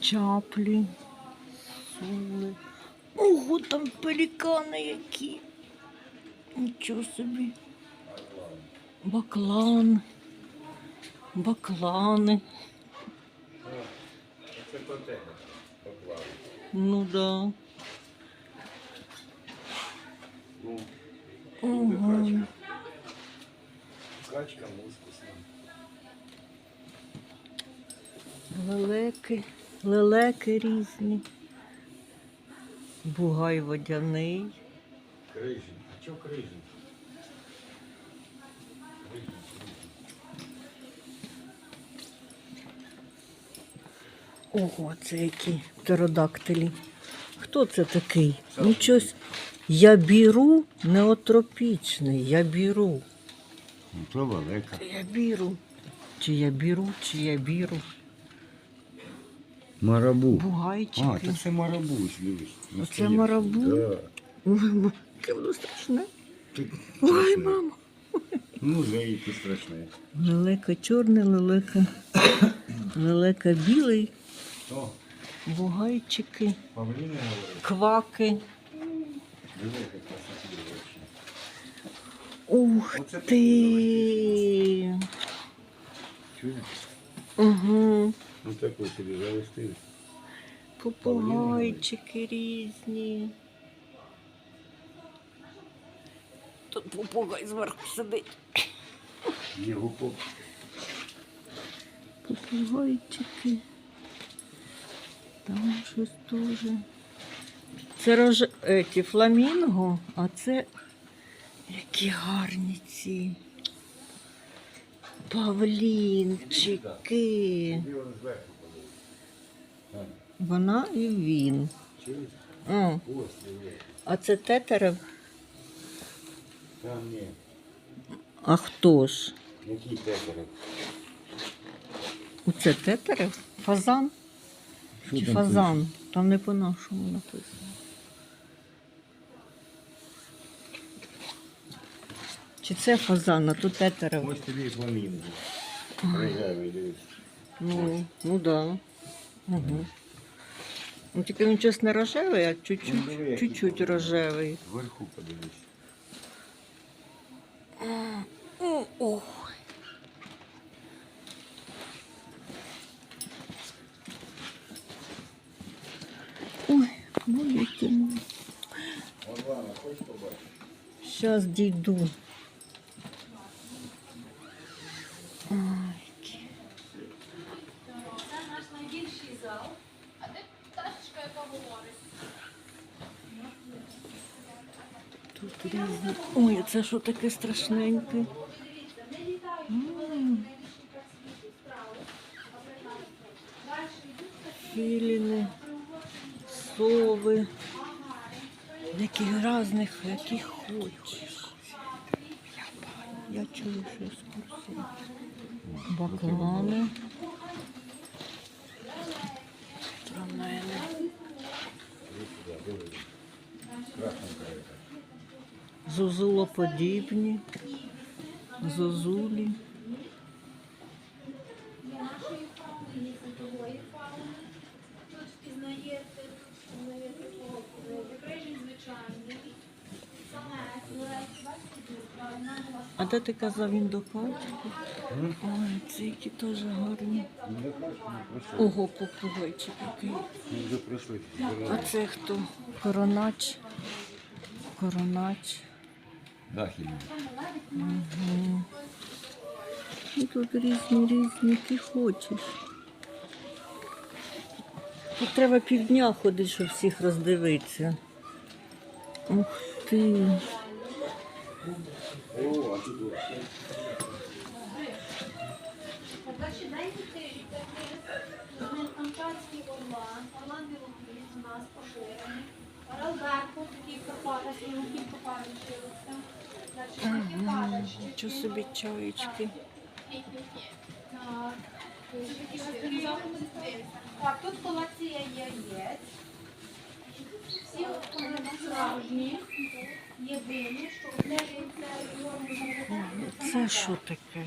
чаплі, сули. Ого, там пелікани які. Нічого собі. Баклан. Баклани. Це контейнер. Поклали. Ну да. Ну, Ого. качка. Качка мускусна. Лелеки, лелеки різні. Бугай водяний. Крижі. А чого крижі? Ого, це які птеродактилі. Хто це такий? Нічось. Я біру неотропічний, я біру. Ну, то велика. Я біру. Чи я біру, чи я біру. Марабу. А, то це марабу, дивись. Оце марабу? Да. Ой, Яке воно страшне. Ти- Ой, страшне. мама. Ну, зайки страшне. Лелека чорний, лелека. Лелека білий, То, бугайчики, павліни говорить. кваки. Велика красота вообще. Ух Оце ти. Чуєш? Угу. Ну, таку собі завести. Попугайчики різні. Тут попугай зверху сидить. Його поп. Попугайчики. Там щось теж. Це рож... Еті, фламінго, а це які гарні ці. Павлінчики. Вона і він. О, а це тетерев? Там ні. А хто ж? Який тетерев? Оце тетерев? Фазан? Чи фазан? Там не по-нашому написано. Чи це фазан, а тут тетерев? Ось тобі і фламінго. Рожевий, дивись. Ну, ну да. Угу. Ну, тільки він щось не рожевий, а Ну, диви, чуть-чуть, який чуть-чуть там. рожевий. Вверху подивись. О, Ох. Ой, ну які мої. Орлана, хочеш побачити? Зараз дійду. Ай, які. Це наш найбільший зал. А де пташечка, яка говорить? Тут різні. Ой, це що таке страшненьке? Філіни, сови, яких різних, яких хочеш. Я чую, що екскурсія. Баклани. У вас А де ти казав він до пальчику? Ой, ці які теж гарні. Ого, попугайчик який. А це хто? Коронач. Коронач. Угу. І тут різні різні, які хочеш. Тут треба півдня ходити, щоб всіх роздивитися. Ух ти. Камчатський орлан, орлан білохвіст у нас поширений. Орел Беркут, такий в Карпатах, кілька пар Нічого собі чаєчки. Так, тут колація яєць. Всі справжні, єдині, що в неї це. Це що таке?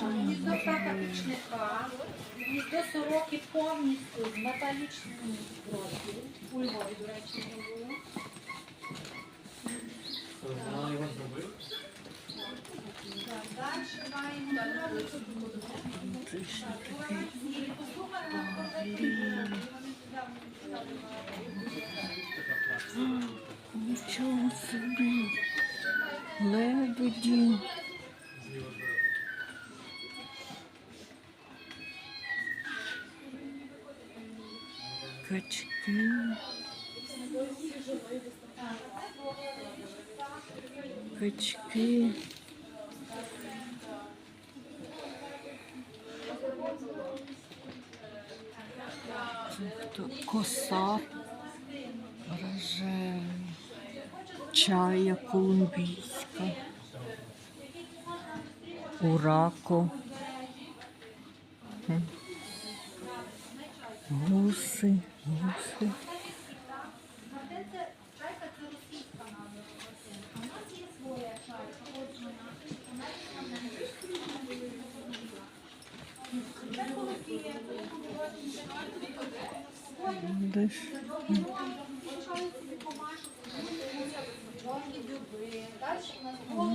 Гніздо птаха пічника, гніздо сороки повністю з металічним профілем. У до речі, не було. Далі маємо і послухаємо Нічого собі лебеді. Качки качки. Тобто коса, рожева, чая колумбійська, урако, гуси, гуси. Диш. Далі у нас